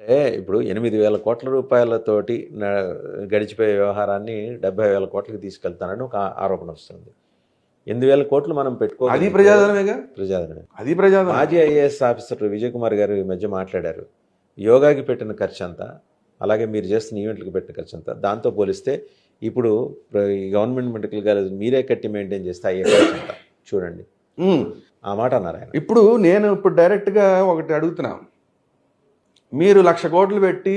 అంటే ఇప్పుడు ఎనిమిది వేల కోట్ల రూపాయలతోటి గడిచిపోయే వ్యవహారాన్ని డెబ్బై వేల కోట్లకి తీసుకెళ్తానని ఒక ఆరోపణ వస్తుంది. ఎనిమిది వేల కోట్లు మనం పెట్టుకో అది ప్రజాధనమేగా? ప్రజాధనమే. అది ప్రజాధనం. మాజీ ఐఏఎస్ ఆఫీసర్ విజయ్ కుమార్ గారు ఈ మధ్య మాట్లాడారు. యోగాకి పెట్టిన ఖర్చు అంతా అలాగే మీరు చేస్తున్న ఈవెంట్లకు పెట్టిన ఖర్చు అంతా దాంతో పోలిస్తే ఇప్పుడు ఈ గవర్నమెంట్ మెడికల్ కాలేజ్ మీరే కట్టి మెయింటైన్ చేస్తే అయ్యే ఖర్చు అంతా చూడండి. ఆ మాట అన్నారు ఆయన. ఇప్పుడు నేను ఇప్పుడు డైరెక్ట్గా ఒకటి అడుగుతున్నా. మీరు లక్ష కోట్లు పెట్టి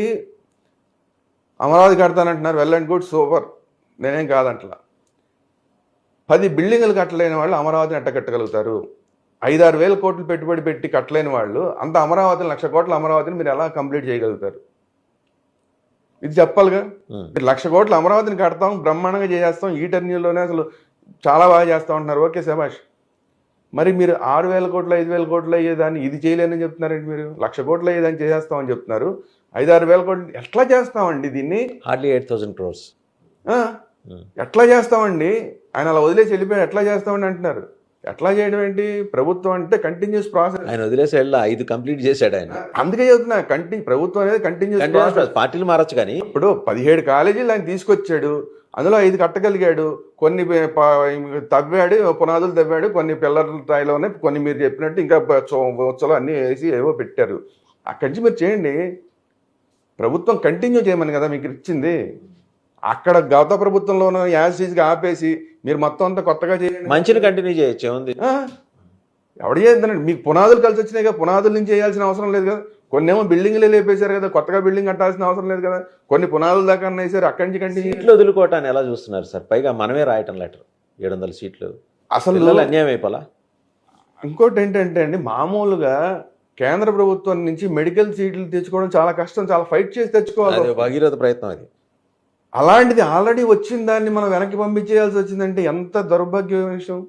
అమరావతి కడతానంటున్నారు వెల్ అండ్ గుడ్ సూపర్. నేనేం కాదంటలా. పది బిల్డింగులు కట్టలేని వాళ్ళు అమరావతిని ఎట్ట కట్టగలుగుతారు ఐదారు వేల కోట్లు పెట్టుబడి పెట్టి కట్టలేని వాళ్ళు అంత అమరావతిని లక్ష కోట్ల అమరావతిని మీరు ఎలా కంప్లీట్ చేయగలుగుతారు? ఇది చెప్పాలిగా. మీరు లక్ష కోట్ల అమరావతిని కడతాం బ్రహ్మాండంగా చేసేస్తాం ఈ టర్నీలోనే అసలు చాలా బాగా చేస్తాం అంటున్నారు ఓకే శభాష్. మరి మీరు ఆరు వేల కోట్లు ఐదు వేల కోట్లు అయ్యేదాన్ని ఇది చేయలేనని చెప్తున్నారండి మీరు. లక్ష కోట్లు అయ్యేదాన్ని చేసేస్తామని చెప్తున్నారు. ఐదు ఆరు వేల కోట్లు ఎట్లా చేస్తామండి దీన్ని? Hardly eight thousand crores? ఎట్లా చేస్తామండి? ఆయన అలా వదిలేసి వెళ్ళిపోయి ఎట్లా చేస్తామని అంటున్నారు. ఎట్లా చేయడం ఏంటి? ప్రభుత్వం అంటే కంటిన్యూస్ ప్రాసెస్ ఆయన వదిలేసి వెళ్ళి ఐదు కంప్లీట్ చేశాడు ఆయన. అందుకే చెప్తున్నా కంటి ప్రభుత్వం అనేది కంటిన్యూస్. పార్టీలు మారచ్చు కానీ. ఇప్పుడు పదిహేడు కాలేజీలు ఆయన తీసుకొచ్చాడు. అందులో ఐదు కట్టగలిగాడు. కొన్ని తవ్వాడు పునాదులు తవ్వాడు కొన్ని పిల్లల స్థాయిలో ఉన్నాయి. కొన్ని మీరు చెప్పినట్టు ఇంకా ఉత్సవాలు అన్నీ వేసి ఏవో పెట్టారు. అక్కడి నుంచి మీరు చేయండి. ప్రభుత్వం కంటిన్యూ చేయమని కదా మీకు ఇచ్చింది. అక్కడ గత ప్రభుత్వంలోనూ యాసిడ్గా ఆపేసి మీరు మొత్తం అంతా కొత్తగా చేయండి. మంచిని కంటిన్యూ చేయొచ్చు. ఏముంది? ఎవడు చేద్దానండి మీకు పునాదులు కలిసి వచ్చినాయి కదా పునాదుల నుంచి చేయాల్సిన అవసరం లేదు కదా. కొన్ని ఏమో బిల్డింగ్లే లేపేశారు కదా కొత్తగా బిల్డింగ్ కట్టాల్సిన అవసరం లేదు కదా. కొన్ని పునాదుల దాకా వేసారు అక్కడి నుంచి కంటిన్యూ సీట్లు వదులుకోవటాన్ని ఎలా చూస్తున్నారు సార్? పైగా మనమే రాయటం లెటర్ ఏడు వందల సీట్లు. అసలు అన్యాయం అయిపోలా? ఇంకోటి ఏంటంటే అండి మామూలుగా కేంద్ర ప్రభుత్వం నుంచి మెడికల్ సీట్లు తెచ్చుకోవడం చాలా కష్టం చాలా ఫైట్ చేసి తెచ్చుకోవాలి. భగీరథ ప్రయత్నం అది. అలాంటిది ఆల్రెడీ వచ్చిన దాన్ని మనం వెనక్కి పంపించేయాల్సి వచ్చిందంటే ఎంత దౌర్భాగ్య విషయం.